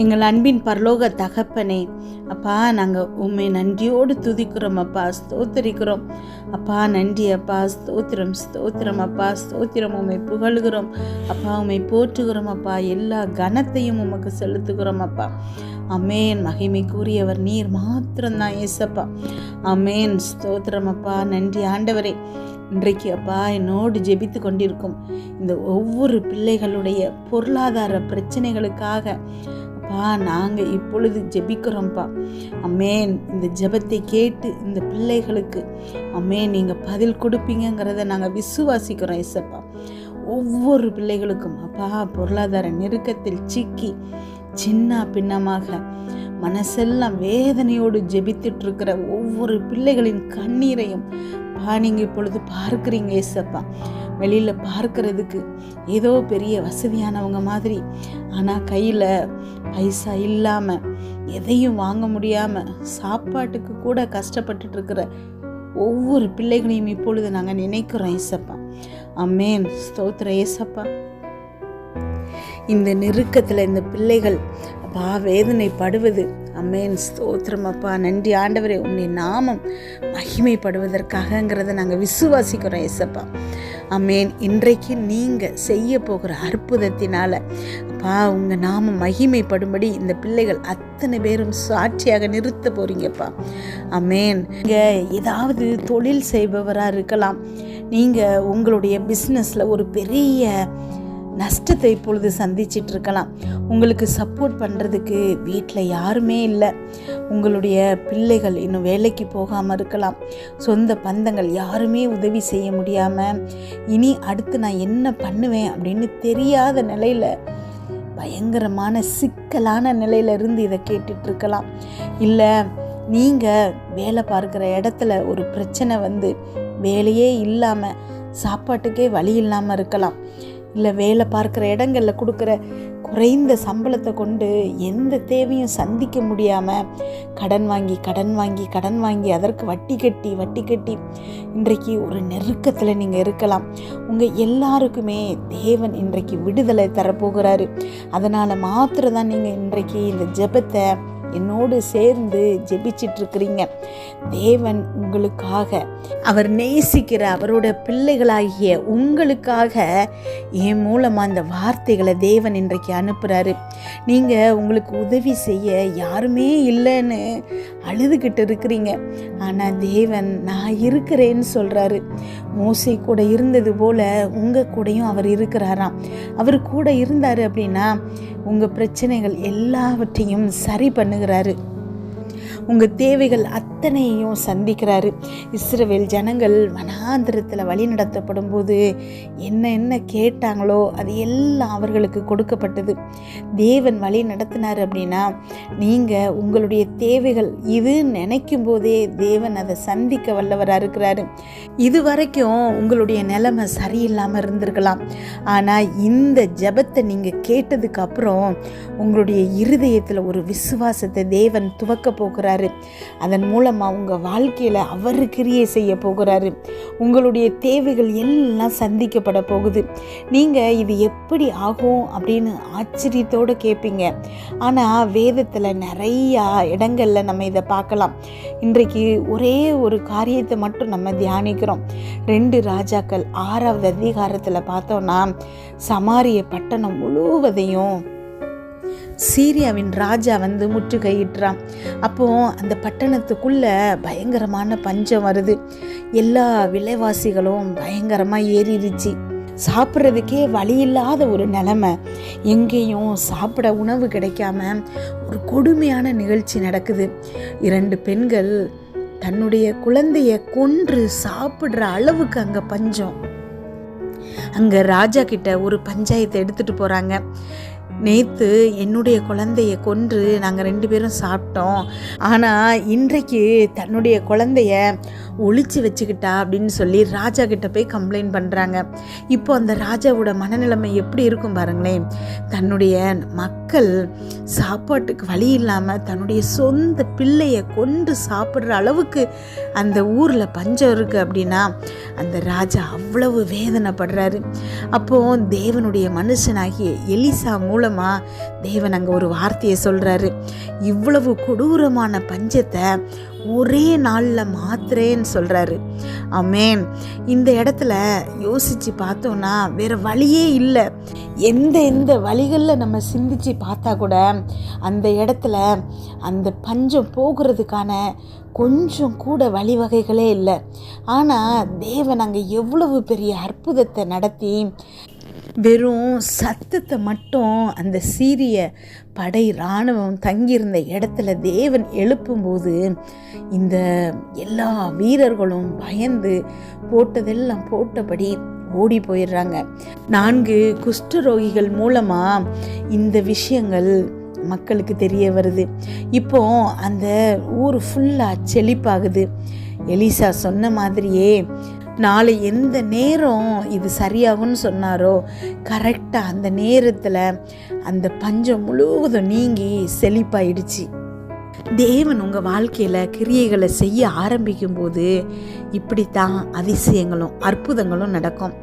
எங்கள் அன்பின் பரலோக தகப்பனே அப்பா நாங்கள் உண்மை நன்றியோடு துதிக்கிறோம் அப்பா ஸ்தோத்தரிக்கிறோம். அப்பா நன்றி அப்பா ஸ்தோத்திரம் ஸ்தோத்திரம் அப்பா ஸ்தோத்திரம் உண்மை புகழுகிறோம். அப்பா உண்மை போற்றுகிறோம் அப்பா. எல்லா கனத்தையும் உமக்கு செலுத்துகிறோம் அப்பா. அமேன் மகிமை கூறியவர் நீர் மாத்திரம்தான் ஏசப்பா. அமேன் ஸ்தோத்திரம் அப்பா. நன்றி ஆண்டவரே. இன்றைக்கு அப்பா என்னோடு ஜெபித்து கொண்டிருக்கும் இந்த ஒவ்வொரு பிள்ளைகளுடைய பொருளாதார பிரச்சனைகளுக்காக அப்பா நாங்கள் இப்பொழுது ஜெபிக்கிறோம்ப்பா அம்மேன் இந்த ஜெபத்தை கேட்டு இந்த பிள்ளைகளுக்கு அம்மே நீங்கள் பதில் கொடுப்பீங்கங்கிறத நாங்கள் விசுவாசிக்கிறோம் இசப்பா ஒவ்வொரு பிள்ளைகளுக்கும் அப்பா பொருளாதார நெருக்கத்தில் சிக்கி சின்ன பின்னமாக மனசெல்லாம் வேதனையோடு ஜெபித்துட்டு இருக்கிற ஒவ்வொரு பிள்ளைகளின் கண்ணீரையும் பா நீங்கள் இப்பொழுது பார்க்குறீங்க ஏசப்பா. வெளியில் பார்க்கறதுக்கு ஏதோ பெரிய வசதியானவங்க மாதிரி. ஆனால் கையில் பைசா இல்லாமல் எதையும் வாங்க முடியாமல் சாப்பாட்டுக்கு கூட கஷ்டப்பட்டுட்டு இருக்கிற ஒவ்வொரு பிள்ளைகளையும் இப்பொழுது நாங்கள் நினைக்கிறோம் ஏசப்பா. அம்மேன் ஸ்தோத்திர ஏசப்பா. இந்த நெருக்கத்தில் இந்த பிள்ளைகள் அப்பா வேதனைப்படுவது. அம்மேன் ஸ்தோத்திரம் அப்பா. நன்றி ஆண்டவரே. உன்னை நாமம் மகிமைப்படுவதற்காகங்கிறத நாங்கள் விசுவாசிக்கிறோம் ஏசப்பா. அமேன் இன்றைக்கு நீங்கள் செய்ய போகிற அற்புதத்தினால் அப்பா உங்கள் நாம மகிமைப்படும்படி இந்த பிள்ளைகள் அத்தனை பேரும் சாட்சியாக நிறுத்த போகிறீங்கப்பா அமேன் நீங்கள் ஏதாவது தொழில் செய்பவராக இருக்கலாம். நீங்கள் உங்களுடைய பிஸ்னஸில் ஒரு பெரிய நஷ்டத்தை இப்பொழுது சந்திச்சிட்டு இருக்கலாம் உங்களுக்கு சப்போர்ட் பண்ணுறதுக்கு வீட்டில் யாருமே இல்லை. உங்களுடைய பிள்ளைகள் இன்னும் வேலைக்கு போகாமல் இருக்கலாம். சொந்த பந்தங்கள் யாருமே உதவி செய்ய முடியாமல் இனி அடுத்து நான் என்ன பண்ணுவேன் அப்படின்னு தெரியாத நிலையில் பயங்கரமான சிக்கலான நிலையில இருந்து இதை கேட்டுட்டு இருக்கலாம் இல்லை நீங்கள் வேலை பார்க்குற இடத்துல ஒரு பிரச்சனை வந்து வேலையே இல்லாமல் சாப்பாட்டுக்கே வழி இல்லாமல் இருக்கலாம். இல்லை வேலை பார்க்குற இடங்களில் கொடுக்குற குறைந்த சம்பளத்தை கொண்டு எந்த தேவையும் சந்திக்க முடியாமல் கடன் வாங்கி கடன் வாங்கி கடன் வாங்கி அதற்கு வட்டி கட்டி வட்டி கட்டி இன்றைக்கு ஒரு நெருக்கத்தில் நீங்கள் இருக்கலாம். உங்கள் எல்லாருக்குமே தேவன் இன்றைக்கு விடுதலை தரப்போகிறாரு. அதனால் மாத்திரம் தான் நீங்கள் இன்றைக்கு இந்த ஜெபத்தை என்னோடு சேர்ந்து ஜெபிச்சிட்டு இருக்கிறீங்க தேவன் உங்களுக்காக அவர் நேசிக்கிற அவரோட பிள்ளைகளாகிய உங்களுக்காக என் மூலமாக அந்த வார்த்தைகளை தேவன் இன்றைக்கு அனுப்புகிறாரு நீங்கள் உங்களுக்கு உதவி செய்ய யாருமே இல்லைன்னு அழுதுகிட்டு இருக்கிறீங்க. ஆனால் தேவன் நான் இருக்கிறேன்னு சொல்கிறாரு மோசை கூட இருந்தது போல் உங்கள் கூடயும் அவர் இருக்கிறாராம். அவர் கூட இருந்தார் அப்படின்னா உங்கள் பிரச்சனைகள் எல்லாவற்றையும் சரி பண்ணுகிறாரு. உங்கள் தேவைகள் அத்தனையும் சந்திக்கிறாரு. இஸ்ரவேல் ஜனங்கள் வனாந்திரத்தில் வழி நடத்தப்படும் போது என்ன என்ன கேட்டாங்களோ அது எல்லாம் அவர்களுக்கு கொடுக்கப்பட்டது. தேவன் வழி நடத்தினார் அப்படின்னா நீங்கள் உங்களுடைய தேவைகள் இது நினைக்கும் போதே தேவன் அதை சந்திக்க வல்லவராக இருக்கிறாரு. இது வரைக்கும் உங்களுடைய நிலைமை சரியில்லாமல் இருந்திருக்கலாம். ஆனால் இந்த ஜபத்தை நீங்கள் கேட்டதுக்கு அப்புறம் உங்களுடைய இருதயத்தில் ஒரு விசுவாசத்தை தேவன் துவக்க போகிறார். அதன் மூலமாக உங்கள் வாழ்க்கையில் அவர் கிரியை செய்ய போகிறாரு. உங்களுடைய தேவைகள் எல்லாம் சந்திக்கப்பட போகுது. நீங்கள் இது எப்படி ஆகும் அப்படின்னு ஆச்சரியத்தோடு கேட்பீங்க ஆனால் வேதத்தில் நிறையா இடங்களில் நம்ம இதை பார்க்கலாம். இன்றைக்கு ஒரே ஒரு காரியத்தை மட்டும் நம்ம தியானிக்கிறோம். ரெண்டு ராஜாக்கள் ஆறாவது அதிகாரத்தில் பார்த்தோன்னா சமாரிய பட்டணம் முழுவதையும் சீரியாவின் ராஜா வந்து முற்றுகையிட்டுறான் அப்போ அந்த பட்டணத்துக்குள்ளே பயங்கரமான பஞ்சம் வருது. எல்லா விலைவாசிகளும் பயங்கரமாக ஏறிடுச்சு. சாப்பிட்றதுக்கே வழி இல்லாத ஒரு நிலமை. எங்கேயும் சாப்பிட உணவு கிடைக்காம ஒரு கொடுமையான நிகழ்ச்சி நடக்குது. இரண்டு பெண்கள் தன்னுடைய குழந்தைய கொன்று சாப்பிட்ற அளவுக்கு அங்கே பஞ்சம். அங்கே ராஜா கிட்ட ஒரு பஞ்சாயத்தை எடுத்துகிட்டு போகிறாங்க நேற்று என்னுடைய குழந்தைய கொன்று நாங்கள் ரெண்டு பேரும் சாப்பிட்டோம். ஆனால் இன்றைக்கு தன்னுடைய குழந்தைய ஒழிச்சு வச்சுக்கிட்டா அப்படின்னு சொல்லி ராஜா கிட்ட போய் கம்ப்ளைண்ட் பண்ணுறாங்க இப்போ அந்த ராஜாவோட மனநிலைமை எப்படி இருக்கும் பாருங்களேன். தன்னுடைய மக்கள் சாப்பாட்டுக்கு வழி இல்லாமல் தன்னுடைய சொந்த பிள்ளையை கொண்டு சாப்பிட்ற அளவுக்கு அந்த ஊரில் பஞ்சம் இருக்குது அப்படின்னா அந்த ராஜா அவ்வளவு வேதனைப்படுறாரு. அப்போது தேவனுடைய மனுஷனாகிய எலிசா மூலமாக தேவன் அங்கே ஒரு வார்த்தையை சொல்கிறாரு இவ்வளவு கொடூரமான பஞ்சத்தை ஒரே நாளில் மாத்திரேன்னு சொல்கிறாரு அமேன் இந்த இடத்துல யோசித்து பார்த்தோன்னா வேறு வழியே இல்லை. எந்த எந்த வழிகளில் நம்ம சிந்திச்சு பார்த்தா கூட அந்த இடத்துல அந்த பஞ்சம் போகிறதுக்கான கொஞ்சம் கூட வழிவகைகளே இல்லை. ஆனால் தேவன் அங்கே எவ்வளவு பெரிய அற்புதத்தை நடத்தி வெறும் சத்தத்தை மட்டும் அந்த சீரிய படை இராணுவம் தங்கியிருந்த இடத்துல தேவன் எழுப்பும்போது இந்த எல்லா வீரர்களும் பயந்து போட்டதெல்லாம் போட்டபடி ஓடி போயிடுறாங்க. நான்கு குஷ்டரோகிகள் மூலமாக இந்த விஷயங்கள் மக்களுக்கு தெரிய வருது. இப்போ அந்த ஊர் ஃபுல்லாக செழிப்பாகுது. எலிசா சொன்ன மாதிரியே நாளை எந்த நேரம் இது சரியாகும்னு சொன்னாரோ கரெக்டாக அந்த நேரத்தில் அந்த பஞ்சம் முழுவதும் நீங்கி செழிப்பாயிடுச்சு. தேவன் உங்கள் வாழ்க்கையில் கிரியைகளை செய்ய ஆரம்பிக்கும்போது இப்படித்தான் அதிசயங்களும் அற்புதங்களும் நடக்கும்.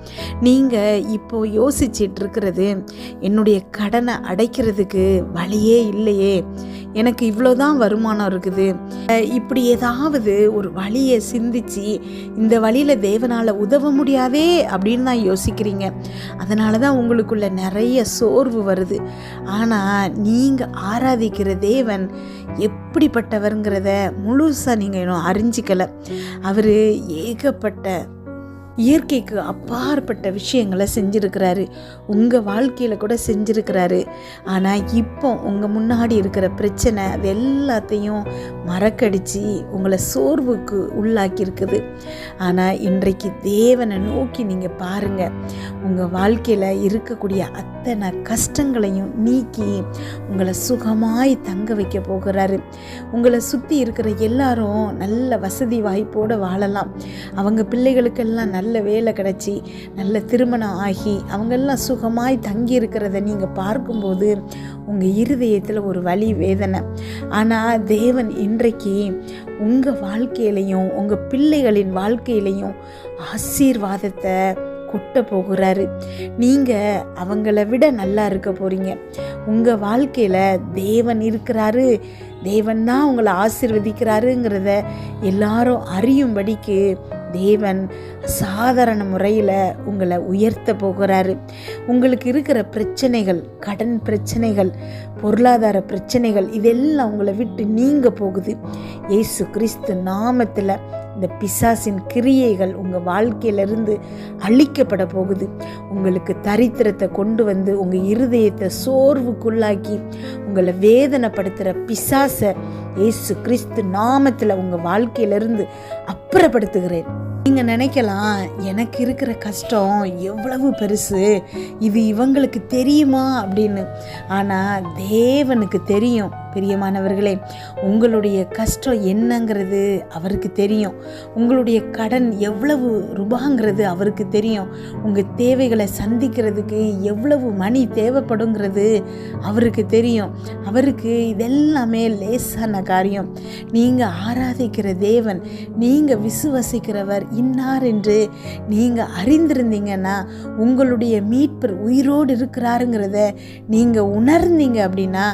நீங்கள் இப்போ யோசிச்சிட்டு இருக்கிறது என்னுடைய கடனை அடைக்கிறதுக்கு வழியே இல்லையே. எனக்கு இவ்வளோதான் வருமானம் இருக்குது. இப்படி ஏதாவது ஒரு வழியை சிந்திச்சு இந்த வழியில் தேவனால் உதவ முடியாதே அப்படின்னு தான் யோசிக்கிறீங்க. அதனால தான் உங்களுக்குள்ள நிறைய சோர்வு வருது. ஆனால் நீங்கள் ஆராதிக்கிற தேவன் எப்படிப்பட்டவருங்கிறத முழுசாக நீங்கள் இன்னும் அறிஞ்சிக்கலை. அவர் ஏகப்பட்ட இயற்கைக்கு அப்பாற்பட்ட விஷயங்களை செஞ்சுருக்கிறாரு. உங்கள் வாழ்க்கையில் கூட செஞ்சுருக்கிறாரு. ஆனால் இப்போ உங்கள் முன்னாடி இருக்கிற பிரச்சனை அது எல்லாத்தையும் மறக்கடிச்சு உங்களை சோர்வுக்கு உள்ளாக்கியிருக்குது. ஆனால் இன்றைக்கு தேவனை நோக்கி நீங்கள் பாருங்கள் உங்கள் வாழ்க்கையில் இருக்கக்கூடிய அத்தனை கஷ்டங்களையும் நீக்கி உங்களை சுகமாய் தங்க வைக்க போகிறாரு. உங்களை சுற்றி இருக்கிற எல்லாரும் நல்ல வசதி வாய்ப்போடு வாழலாம். அவங்க பிள்ளைகளுக்கெல்லாம் நல்ல வேலை கிடச்சி நல்ல திருமணம் ஆகி அவங்கெல்லாம் சுகமாய் தங்கி இருக்கிறத நீங்கள் பார்க்கும்போது உங்கள் இருதயத்தில் ஒரு வழி வேதனை. ஆனால் தேவன் இன்றைக்கு உங்கள் வாழ்க்கையிலையும் உங்கள் பிள்ளைகளின் வாழ்க்கையிலையும் ஆசீர்வாதத்தை கொட்ட போகிறாரு. நீங்கள் அவங்கள விட நல்லா இருக்க போகிறீங்க உங்கள் வாழ்க்கையில் தேவன் இருக்கிறாரு. தேவன் தான் உங்களை ஆசிர்வதிக்கிறாருங்கிறத எல்லாரும் அறியும்படிக்கு தேவன் சாதாரண முறையில் உங்களை உயர்த்த போகிறாரு. உங்களுக்கு இருக்கிற பிரச்சனைகள் கடன் பிரச்சனைகள் பொருளாதார பிரச்சனைகள் இதெல்லாம் உங்களை விட்டு நீங்க போகுது. ஏசு கிறிஸ்து நாமத்தில் இந்த பிசாசின் கிரியைகள் உங்கள் வாழ்க்கையிலிருந்து அழிக்கப்பட போகுது. உங்களுக்கு தரித்திரத்தை கொண்டு வந்து உங்கள் இருதயத்தை சோர்வுக்குள்ளாக்கி உங்களை வேதனைப்படுத்துகிற பிசாசை ஏசு கிறிஸ்து நாமத்தில் உங்கள் வாழ்க்கையிலிருந்து அப்புறப்படுத்துகிறேன். நீங்கள் நினைக்கலாம் எனக்கு இருக்கிற கஷ்டம் எவ்வளவு பெருசு இது இவங்களுக்கு தெரியுமா அப்படின்னு. ஆனால் தேவனுக்கு தெரியும். பிரியமானவர்களே உங்களுடைய கஷ்டம் என்னங்கிறது அவருக்கு தெரியும். உங்களுடைய கடன் எவ்வளவு ரூபாங்கிறது அவருக்கு தெரியும். உங்கள் தேவைகளை சந்திக்கிறதுக்கு எவ்வளவு மணி தேவைப்படுங்கிறது அவருக்கு தெரியும். அவருக்கு இதெல்லாமே லேசான காரியம். நீங்கள் ஆராதிக்கிற தேவன் நீங்கள் விசுவசிக்கிறவர் இன்னார் என்று நீங்கள் அறிந்திருந்தீங்கன்னா உங்களுடைய மீட்பர் உயிரோடு இருக்கிறாருங்கிறத நீங்கள் உணர்ந்தீங்க அப்படின்னா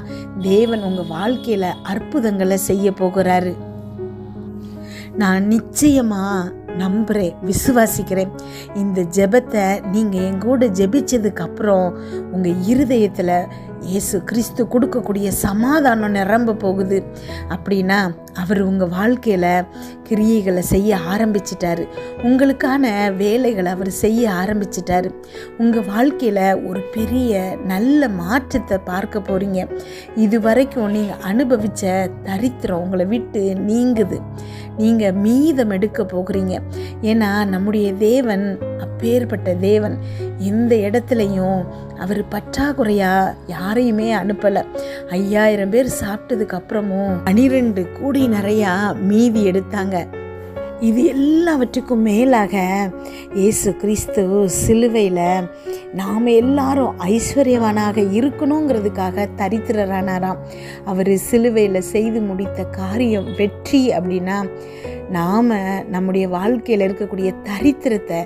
தேவன் உங்கள் வாழ்க்கையில் அற்புதங்களை செய்ய போகிறாரு. நான் நிச்சயமாக நம்புகிறேன் விசுவாசிக்கிறேன். இந்த ஜெபத்தை நீங்கள் எங்கூட ஜெபிச்சதுக்கப்புறம் உங்கள் இருதயத்தில் இயேசு கிறிஸ்து கொடுக்கக்கூடிய சமாதானம் நிரம்ப போகுது. அப்படின்னா அவர் உங்கள் வாழ்க்கையில் கிரியைகளை செய்ய ஆரம்பிச்சிட்டாரு. உங்களுக்கான வேலைகளை அவர் செய்ய ஆரம்பிச்சிட்டாரு. உங்கள் வாழ்க்கையில் ஒரு பெரிய நல்ல மாற்றத்தை பார்க்க போகிறீங்க இது வரைக்கும் நீங்கள் அனுபவித்த தரித்திரம் உங்களை விட்டு நீங்குது. நீங்கள் மீதம் எடுக்க போகிறீங்க. ஏன்னா நம்முடைய தேவன் அப்பேற்பட்ட தேவன் எந்த இடத்துலையும் அவர் பற்றாக்குறையாக யாரையுமே அனுப்பலை. ஐயாயிரம் பேர் சாப்பிட்டதுக்கு அப்புறமும் பனிரெண்டு கூடி நிறையா மீதி எடுத்தாங்க. இது எல்லாவற்றுக்கும் மேலாக இயேசு கிறிஸ்து சிலுவையில் நாம் எல்லாரும் ஐஸ்வர்யவானாக இருக்கணுங்கிறதுக்காக தரித்திரரானாராம். அவர் சிலுவையில் செய்து முடித்த காரியம் வெற்றி அப்படின்னா நாம் நம்முடைய வாழ்க்கையில் இருக்கக்கூடிய தரித்திரத்தை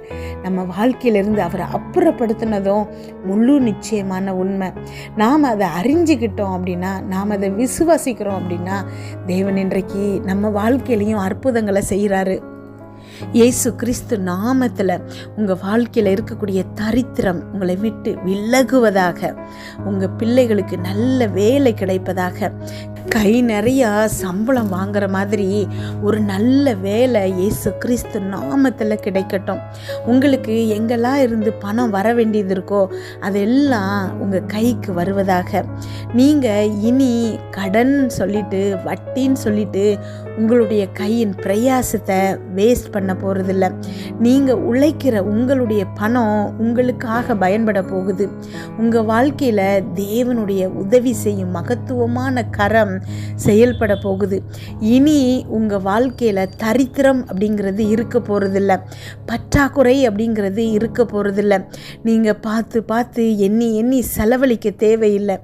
நம்ம வாழ்க்கையிலிருந்து அவரை அப்புறப்படுத்தினதும் முழு நிச்சயமான உண்மை. நாம் அதை அறிஞ்சிக்கிட்டோம் அப்படின்னா நாம் அதை விசுவாசிக்கிறோம் அப்படின்னா தேவன் இன்றைக்கு நம்ம வாழ்க்கையிலையும் அற்புதங்களை செய்கிறாரு இயேசு கிறிஸ்து நாமத்தில் உங்கள் வாழ்க்கையில் இருக்கக்கூடிய தரித்திரம் உங்களை விட்டு விலகுவதாக உங்கள் பிள்ளைகளுக்கு நல்ல வேலை கிடைப்பதாக கை நிறையா சம்பளம் வாங்குற மாதிரி ஒரு நல்ல வேலை இயேசு கிறிஸ்து நாமத்தில் கிடைக்கட்டும். உங்களுக்கு எங்கெல்லாம் இருந்து பணம் வர வேண்டியது இருக்கோ அதெல்லாம் உங்கள் கைக்கு வருவதாக. நீங்கள் இனி கடன் சொல்லிட்டு வட்டின்னு சொல்லிட்டு உங்களுடைய கையின் பிரயாசத்தை வேஸ்ட் பண்ண போகிறதில்ல நீங்கள் உழைக்கிற உங்களுடைய பணம் உங்களுக்காக பயன்பட போகுது. உங்கள் வாழ்க்கையில் தேவனுடைய உதவி செய்யும் மகத்துவமான கரம் செயல்பட போகுது. இனி உங்கள் வாழ்க்கையில் தரித்திரம் அப்படிங்கிறது இருக்க போகிறதில்ல பற்றாக்குறை அப்படிங்கிறது இருக்க போகிறதில்ல நீங்கள் பார்த்து பார்த்து எண்ணி எண்ணி செலவழிக்க தேவையில்லை.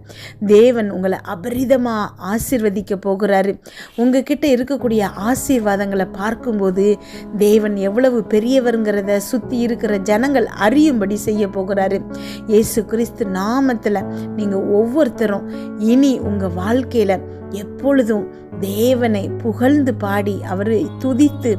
தேவன் உங்களை அபரிதமாக ஆசிர்வதிக்க போகிறாரு. உங்ககிட்ட இருக்கக்கூடிய ஆசீர்வாதங்களை பார்க்கும்போது தேவன் எவ்வளவு பெரியவருங்கிறத சுற்றி இருக்கிற ஜனங்கள் அறியும்படி செய்ய போகிறாரு. இயேசு கிறிஸ்து நாமத்தில் நீங்கள் ஒவ்வொருத்தரும் இனி உங்கள் வாழ்க்கையில் எப்பொழுதும் தேவனை புகழ்ந்து பாடி அவரை துதித்து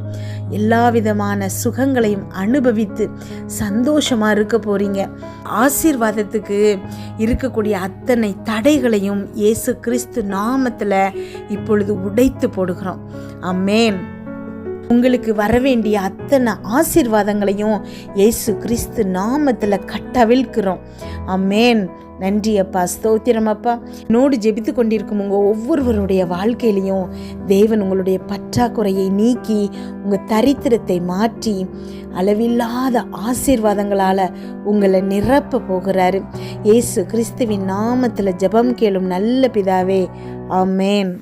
எல்லா விதமான சுகங்களையும் அனுபவித்து சந்தோஷமாக இருக்க போகிறீங்க ஆசீர்வாதத்துக்கு இருக்கக்கூடிய அத்தனை தடைகளையும் இயேசு கிறிஸ்து நாமத்தில் இப்பொழுது உடைத்து போடுகிறோம். அம்மேன் உங்களுக்கு வர வேண்டிய அத்தனை ஆசீர்வாதங்களையும் இயேசு கிறிஸ்து நாமத்தில் கட்டவிழ்க்கிறோம். அம்மேன் நன்றி அப்பா ஸ்தோத்திரம் அப்பா. நோடு ஜெபித்து கொண்டிருக்கும் உங்கள் ஒவ்வொருவருடைய வாழ்க்கையிலையும் தேவன் உங்களுடைய பற்றாக்குறையை நீக்கி உங்கள் தரித்திரத்தை மாற்றி அளவில்லாத ஆசீர்வாதங்களால் உங்களை நிரப்ப போகிறாரு. இயேசு கிறிஸ்துவின் நாமத்தில் ஜெபம் கேளும் நல்ல பிதாவே. ஆமேன்.